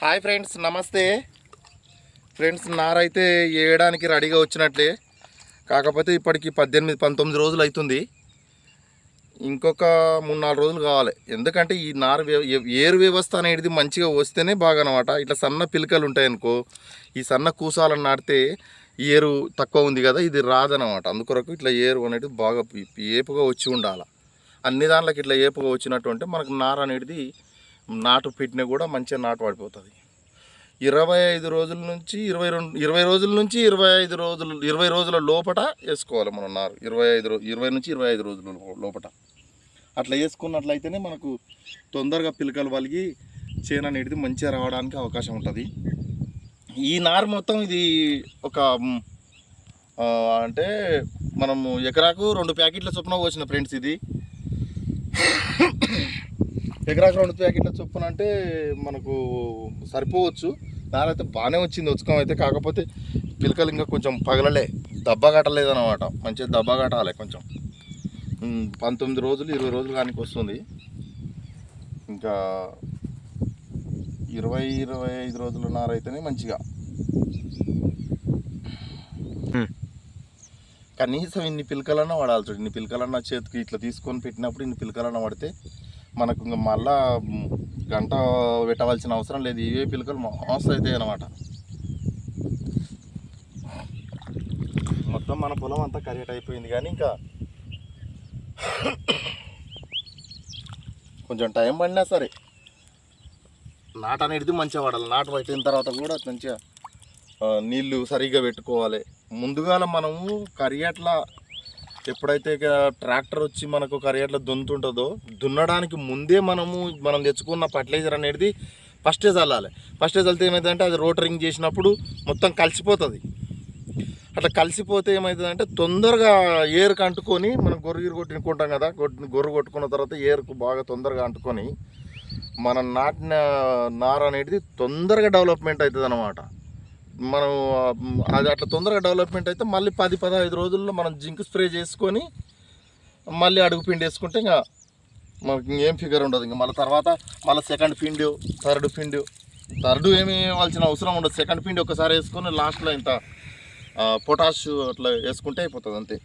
Hi friends నమస్తే. Friends నారైతే వేయడానికి రెడీగా వచ్చినట్లే. కాకపోతే ఇప్పటికి పద్దెనిమిది పంతొమ్మిది రోజులు అవుతుంది ఇంకొక మూడు నాలుగు రోజులు కావాలి. ఎందుకంటే ఈ నార ఏరు వ్యవస్థ అనేది మంచిగా వస్తేనే బాగా అనమాట ఇట్లా సన్న పిలకలు ఉంటాయనుకో ఈ సన్న కూసాలను నాటితే ఏరు తక్కువ ఉంది కదా ఇది రాదనమాట. అందుకొరకు ఇట్లా ఏరు అనేది బాగా ఏపుగా వచ్చి ఉండాలి. అన్ని దాంట్లోకి ఇట్లా ఏపుగా వచ్చినట్టు అంటే మనకు నార అనేది నాటు పెట్టినా కూడా మంచిగా నాటు పడిపోతుంది. ఇరవై ఐదు రోజుల నుంచి ఇరవై రెండు ఇరవై రోజుల నుంచి ఇరవై ఐదు రోజులు ఇరవై రోజుల లోపట వేసుకోవాలి మనం నారు. ఇరవై ఐదు రో ఇరవై నుంచి ఇరవై ఐదు రోజుల లోపట. అట్లా వేసుకున్నట్లయితేనే మనకు తొందరగా పిలకలు వలిగి చేను అనేది మంచిగా రావడానికి అవకాశం ఉంటుంది. ఈ నారు మొత్తం ఇది ఒక అంటే మనము ఎకరాకు రెండు ప్యాకెట్ల చొప్పున పోసిన ఫ్రెండ్స్ ఇది. ఎకరాకు రెండు ప్యాకెట్ల చొప్పున అంటే మనకు సరిపోవచ్చు. నారైతే బాగానే వచ్చింది ఉచకం అయితే. కాకపోతే పిలకలు ఇంకా కొంచెం పగలలే. దెబ్బ కట్టలేదు అనమాట మంచిగా దెబ్బ కట్టాలి కొంచెం. పంతొమ్మిది రోజులు ఇరవై రోజులు కానీ వస్తుంది. ఇంకా ఇరవై ఇరవై ఐదు రోజుల నారైతేనే మంచిగా. కనీసం ఇన్ని పిలకలన్నా వాడాలి చూడు. ఇన్ని పిలకలన్నా చేతికి ఇట్లా తీసుకొని పెట్టినప్పుడు ఇన్ని పిలకలన్నా పడితే మనకు ఇంకా మళ్ళా గంట పెట్టవలసిన అవసరం లేదు. ఇవే పిలకలు మస్తు అవుతాయి అన్నమాట. మొత్తం మన పొలం అంతా కరెక్ట్ అయిపోయింది. కానీ ఇంకా కొంచెం టైం పడినా సరే నాటు అనేది మంచిగా పడాలి. నాటు పట్టిన తర్వాత కూడా మంచిగా నీళ్ళు సరిగ్గా పెట్టుకోవాలి. ముందుగాల మనము కరియట్ల ఎప్పుడైతే ఇక ట్రాక్టర్ వచ్చి మనకు కరియర్లో దున్నుతుంటుందో దున్నడానికి ముందే మనము మనం తెచ్చుకున్న ఫర్టిలైజర్ అనేది ఫస్టే చల్లాలి. ఫస్టే చల్లితే ఏమవుతుందంటే అది రోటరింగ్ చేసినప్పుడు మొత్తం కలిసిపోతుంది. అట్లా కలిసిపోతే ఏమవుతుందంటే తొందరగా ఏరుకు అంటుకొని మనం గొర్రెగిరి కొట్టుకుంటాం కదా గొర్రె కొట్టుకున్న తర్వాత ఏరుకు బాగా తొందరగా అంటుకొని మనం నాటిన నార అనేది తొందరగా డెవలప్మెంట్ అవుతుంది అనమాట మనం అది అట్లా తొందరగా డెవలప్మెంట్ అయితే మళ్ళీ పది పదహైదు రోజుల్లో మనం జింక్ స్ప్రే చేసుకొని మళ్ళీ అడుగు పిండి వేసుకుంటే ఇంకా మనకి ఇంకేం ఫిగర్ ఉండదు. ఇంకా మళ్ళీ తర్వాత మళ్ళీ సెకండ్ పిండి థర్డ్ పిండి థర్డ్ ఏమి ఇవ్వాల్సిన అవసరం ఉండదు. సెకండ్ పిండి ఒకసారి వేసుకొని లాస్ట్లో ఇంత పొటాష్ అట్లా వేసుకుంటే అయిపోతుంది అంతే.